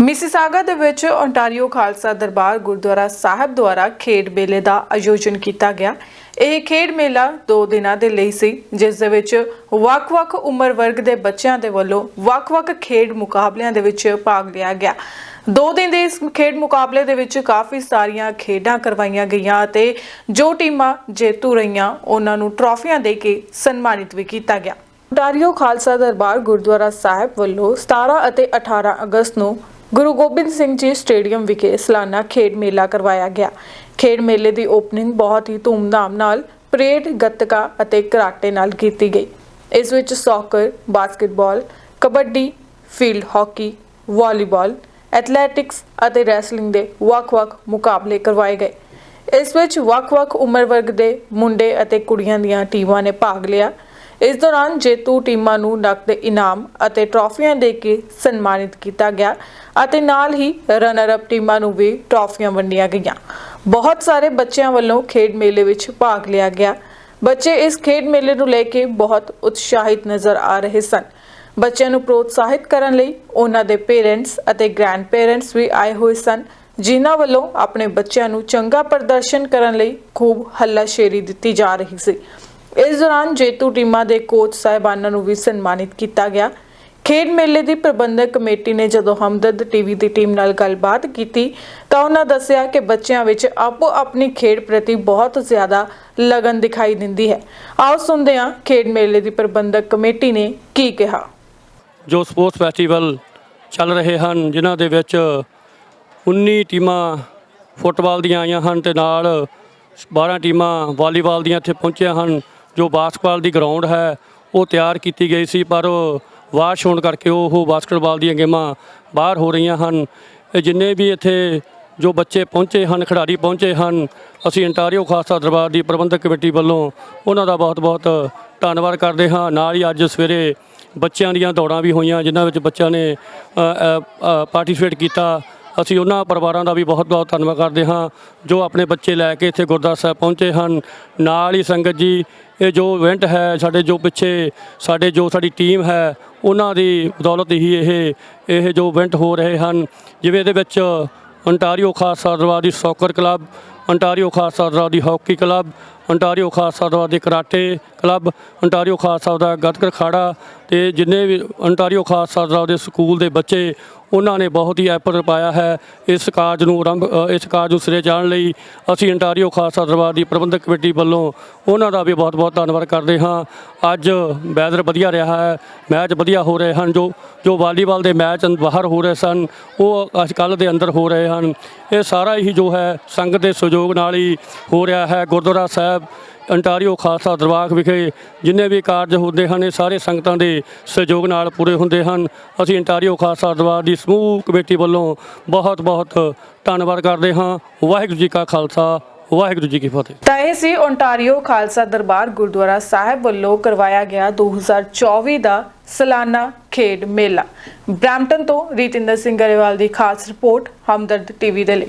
Mississauga ਦੇ ਵਿੱਚ Ontario Khalsa Darbar Gurdwara Sahib ਦੁਆਰਾ ਖੇਡ ਮੇਲੇ ਦਾ ਆਯੋਜਨ ਕੀਤਾ ਗਿਆ। ਇਹ ਖੇਡ ਮੇਲਾ 2 ਦਿਨਾਂ ਦੇ ਲਈ ਸੀ, ਜਿਸ ਦੇ ਵਿੱਚ ਵੱਖ-ਵੱਖ ਉਮਰ ਵਰਗ ਦੇ ਬੱਚਿਆਂ ਦੇ ਵੱਲੋਂ ਵੱਖ-ਵੱਖ ਖੇਡ ਮੁਕਾਬਲਿਆਂ ਦੇ ਵਿੱਚ ਭਾਗ ਲਿਆ ਗਿਆ। ਦੋ ਦਿਨ ਦੇ ਇਸ ਖੇਡ ਮੁਕਾਬਲੇ ਦੇ ਵਿੱਚ ਕਾਫੀ ਸਾਰੀਆਂ ਖੇਡਾਂ ਕਰਵਾਈਆਂ ਗਈਆਂ ਅਤੇ ਜੋ ਟੀਮਾਂ ਜੇਤੂ ਰਹੀਆਂ, ਉਹਨਾਂ ਨੂੰ ਟਰਾਫੀਆਂ ਦੇ ਕੇ ਸਨਮਾਨਿਤ ਵੀ ਕੀਤਾ ਗਿਆ। ਓਨਟਾਰੀਓ ਖਾਲਸਾ ਦਰਬਾਰ ਗੁਰਦੁਆਰਾ ਸਾਹਿਬ ਵੱਲੋਂ 17 ਅਤੇ 18 ਅਗਸਤ ਨੂੰ ਗੁਰੂ ਗੋਬਿੰਦ ਸਿੰਘ ਜੀ ਸਟੇਡੀਅਮ ਵਿਖੇ ਸਾਲਾਨਾ ਖੇਡ ਮੇਲਾ ਕਰਵਾਇਆ ਗਿਆ। ਖੇਡ ਮੇਲੇ ਦੀ ਓਪਨਿੰਗ ਬਹੁਤ ਹੀ ਧੂਮਧਾਮ ਨਾਲ ਪਰੇਡ, ਗੱਤਕਾ ਅਤੇ ਕਰਾਟੇ ਨਾਲ ਕੀਤੀ ਗਈ। ਇਸ ਵਿੱਚ soccer, basketball, kabaddi, field hockey, volleyball, athletics ਅਤੇ ਰੈਸਲਿੰਗ ਦੇ ਵੱਖ-ਵੱਖ ਮੁਕਾਬਲੇ ਕਰਵਾਏ ਗਏ। ਇਸ ਵਿੱਚ ਵੱਖ-ਵੱਖ ਉਮਰ ਵਰਗ ਦੇ ਮੁੰਡੇ ਅਤੇ ਕੁੜੀਆਂ ਦੀਆਂ ਟੀਮਾਂ ਨੇ ਭਾਗ ਲਿਆ। ਇਸ ਦੌਰਾਨ ਜੇਤੂ ਟੀਮਾਂ ਨੂੰ ਨਕਦ ਇਨਾਮ ਅਤੇ ਟਰਾਫੀਆਂ ਦੇ ਕੇ ਸਨਮਾਨਿਤ ਕੀਤਾ ਗਿਆ ਅਤੇ ਨਾਲ ਹੀ ਰਨਰ ਅਪ ਟੀਮਾਂ ਨੂੰ ਵੀ ਟਰਾਫੀਆਂ ਵੰਡੀਆਂ ਗਈਆਂ। ਬਹੁਤ ਸਾਰੇ ਬੱਚਿਆਂ ਵੱਲੋਂ ਖੇਡ ਮੇਲੇ ਵਿੱਚ ਭਾਗ ਲਿਆ ਗਿਆ। ਬੱਚੇ ਇਸ ਖੇਡ ਮੇਲੇ ਨੂੰ ਲੈ ਕੇ ਬਹੁਤ ਉਤਸ਼ਾਹਿਤ ਨਜ਼ਰ ਆ ਰਹੇ ਸਨ। ਬੱਚਿਆਂ ਨੂੰ ਪ੍ਰੋਤਸਾਹਿਤ ਕਰਨ ਲਈ ਉਹਨਾਂ ਦੇ ਪੇਰੈਂਟਸ ਅਤੇ ਗ੍ਰੈਂਡ ਪੇਰੈਂਟਸ ਵੀ ਆਏ ਹੋਏ ਸਨ, ਜਿਨ੍ਹਾਂ ਵੱਲੋਂ ਆਪਣੇ ਬੱਚਿਆਂ ਨੂੰ ਚੰਗਾ ਪ੍ਰਦਰਸ਼ਨ ਕਰਨ ਲਈ ਖੂਬ ਹੱਲਾਸ਼ੇਰੀ ਦਿੱਤੀ ਜਾ ਰਹੀ ਸੀ। ਇਸ ਦੌਰਾਨ ਜੇਤੂ ਟੀਮਾਂ ਦੇ ਕੋਚ ਸਾਹਿਬਾਨਾਂ ਨੂੰ ਵੀ ਸਨਮਾਨਿਤ ਕੀਤਾ ਗਿਆ। ਖੇਡ ਮੇਲੇ ਦੀ ਪ੍ਰਬੰਧਕ ਕਮੇਟੀ ਨੇ ਜਦੋਂ ਹਮਦਰਦ ਟੀਵੀ ਦੀ ਟੀਮ ਨਾਲ ਗੱਲਬਾਤ ਕੀਤੀ ਤਾਂ ਉਹਨਾਂ ਦੱਸਿਆ ਕਿ ਬੱਚਿਆਂ ਵਿੱਚ ਆਪੋ ਆਪਣੀ ਖੇਡ ਪ੍ਰਤੀ ਬਹੁਤ ਜ਼ਿਆਦਾ ਲਗਨ ਦਿਖਾਈ ਦਿੰਦੀ ਹੈ। ਆਓ ਸੁਣਦੇ ਹਾਂ ਖੇਡ ਮੇਲੇ ਦੀ ਪ੍ਰਬੰਧਕ ਕਮੇਟੀ ਨੇ ਕੀ ਕਿਹਾ। ਜੋ ਸਪੋਰਟਸ ਫੈਸਟੀਵਲ ਚੱਲ ਰਹੇ ਹਨ, ਜਿਨ੍ਹਾਂ ਦੇ ਵਿੱਚ 19 ਟੀਮਾਂ ਫੁੱਟਬਾਲ ਦੀਆਂ ਆਈਆਂ ਹਨ ਤੇ ਨਾਲ 12 ਟੀਮਾਂ ਵਾਲੀਬਾਲ ਦੀਆਂ ਇੱਥੇ ਪਹੁੰਚੀਆਂ ਹਨ। ਜੋ ਬਾਸਕਟਬਾਲ ਦੀ ਗਰਾਊਂਡ ਹੈ, ਉਹ ਤਿਆਰ ਕੀਤੀ ਗਈ ਸੀ, ਪਰ ਉਹ ਵਾਸ਼ ਹੋਣ ਕਰਕੇ ਉਹ ਬਾਸਕਟਬਾਲ ਦੀਆਂ ਗੇਮਾਂ ਬਾਹਰ ਹੋ ਰਹੀਆਂ ਹਨ। ਜਿੰਨੇ ਵੀ ਇੱਥੇ ਜੋ ਬੱਚੇ ਪਹੁੰਚੇ ਹਨ, ਖਿਡਾਰੀ ਪਹੁੰਚੇ ਹਨ, ਅਸੀਂ ਇੰਟਾਰੀਓ ਖਾਲਸਾ ਦਰਬਾਰ ਦੀ ਪ੍ਰਬੰਧਕ ਕਮੇਟੀ ਵੱਲੋਂ ਉਹਨਾਂ ਦਾ ਬਹੁਤ-ਬਹੁਤ ਧੰਨਵਾਦ ਕਰਦੇ ਹਾਂ। ਨਾਲ ਹੀ ਅੱਜ ਸਵੇਰੇ ਬੱਚਿਆਂ ਦੀਆਂ ਦੌੜਾਂ ਵੀ ਹੋਈਆਂ, ਜਿਨ੍ਹਾਂ ਵਿੱਚ ਬੱਚਿਆਂ ਨੇ ਪਾਰਟਿਸਿਪੇਟ ਕੀਤਾ। ਅਸੀਂ ਉਹਨਾਂ ਪਰਿਵਾਰਾਂ ਦਾ ਵੀ ਬਹੁਤ-ਬਹੁਤ ਧੰਨਵਾਦ ਕਰਦੇ ਹਾਂ, ਜੋ ਆਪਣੇ ਬੱਚੇ ਲੈ ਕੇ ਇੱਥੇ ਗੁਰਦੁਆਰਾ ਸਾਹਿਬ ਪਹੁੰਚੇ ਹਨ। ਨਾਲ ਹੀ ਸੰਗਤ ਜੀ, ਇਹ ਜੋ ਇਵੈਂਟ ਹੈ, ਸਾਡੇ ਜੋ ਪਿੱਛੇ ਸਾਡੇ ਜੋ ਸਾਡੀ ਟੀਮ ਹੈ, ਉਹਨਾਂ ਦੀ ਬਦੌਲਤ ਹੀ ਇਹ ਇਹ ਜੋ ਇਵੈਂਟ ਹੋ ਰਹੇ ਹਨ। ਜਿਵੇਂ ਇਹਦੇ ਵਿੱਚ Ontario Khalsa Darbar soccer club Ontario Khalsa Darbar ਦੀ hockey club, Ontario Khalsa Darbar ਦੀ ਕਰਾਟੇ ਕਲੱਬ, ਅੰਟਾਰੀਓ ਖਾਲਸਾ ਦਾ ਗੱਤਕਾ ਅਖਾੜਾ ਤੇ ਜਿੰਨੇ ਵੀ ਅੰਟਾਰੀਓ ਖਾਲਸਾ ਦਰਬਾਰ ਦੇ ਸਕੂਲ ਦੇ ਬੱਚੇ, ਉਹਨਾਂ ਨੇ ਬਹੁਤ ਹੀ ਐਫਰਟ ਪਾਇਆ ਹੈ ਇਸ ਕਾਰਜ ਨੂੰ ਆਰੰਭ ਇਸ ਕਾਰਜ ਨੂੰ ਸਿਰੇ ਚਾੜਨ ਲਈ। ਅਸੀਂ ਅੰਟਾਰੀਓ ਖਾਲਸਾ ਦਰਬਾਰ ਦੀ ਪ੍ਰਬੰਧਕ ਕਮੇਟੀ ਵੱਲੋਂ ਉਹਨਾਂ ਦਾ ਵੀ ਬਹੁਤ-ਬਹੁਤ ਧੰਨਵਾਦ ਕਰਦੇ ਹਾਂ। ਅੱਜ ਵੈਦਰ ਵਧੀਆ ਰਿਹਾ ਹੈ, ਮੈਚ ਵਧੀਆ ਹੋ ਰਹੇ ਹਨ, ਜੋ ਜੋ ਵਾਲੀਬਾਲ ਦੇ ਮੈਚ ਬਾਹਰ ਹੋ ਰਹੇ ਸਨ, ਉਹ ਅੱਜ ਕੱਲ੍ਹ ਦੇ ਅੰਦਰ ਹੋ ਰਹੇ ਹਨ। ਇਹ ਸਾਰਾ ਹੀ ਜੋ ਹੈ ਸੰਗਤ ਦੇ ਸਹਿਯੋਗ ਨਾਲ ਹੀ ਹੋ ਰਿਹਾ ਹੈ। ਗੁਰਦੁਆਰਾ ਸਾਹਿਬ, ਅੰਟਾਰੀਓ ਖਾਲਸਾ ਦਰਬਾਰ ਵਿਖੇ ਜਿੰਨੇ ਵੀ ਕਾਰਜ ਹੁੰਦੇ ਹਨ, ਇਹ ਸਾਰੇ ਸੰਗਤਾਂ ਦੇ ਸਹਿਯੋਗ ਨਾਲ ਪੂਰੇ ਹੁੰਦੇ ਹਨ। ਅਸੀਂ ਅੰਟਾਰੀਓ ਖਾਲਸਾ ਦਰਬਾਰ ਦੀ ਸਮੂਹ ਕਮੇਟੀ ਵੱਲੋਂ ਬਹੁਤ ਬਹੁਤ ਧੰਨਵਾਦ ਕਰਦੇ ਹਾਂ। ਵਾਹਿਗੁਰੂ ਜੀ ਕਾ ਖਾਲਸਾ, ਵਾਹਿਗੁਰੂ ਜੀ ਕੀ ਫਤਿਹ। ਤਾਂ ਇਹ ਸੀ ਓਨਟਾਰੀਓ ਖਾਲਸਾ ਦਰਬਾਰ ਗੁਰਦੁਆਰਾ ਸਾਹਿਬ ਵੱਲੋਂ ਕਰਵਾਇਆ ਗਿਆ 2024 ਦਾ ਸਾਲਾਨਾ ਖੇਡ ਮੇਲਾ। ਬ੍ਰੈਂਪਟਨ ਤੋਂ ਰੀਤਿੰਦਰ ਸਿੰਘ ਗਰੇਵਾਲ ਦੀ ਖਾਸ ਰਿਪੋਰਟ, ਹਮਦਰਦ ਟੀਵੀ ਦੇ ਲਈ।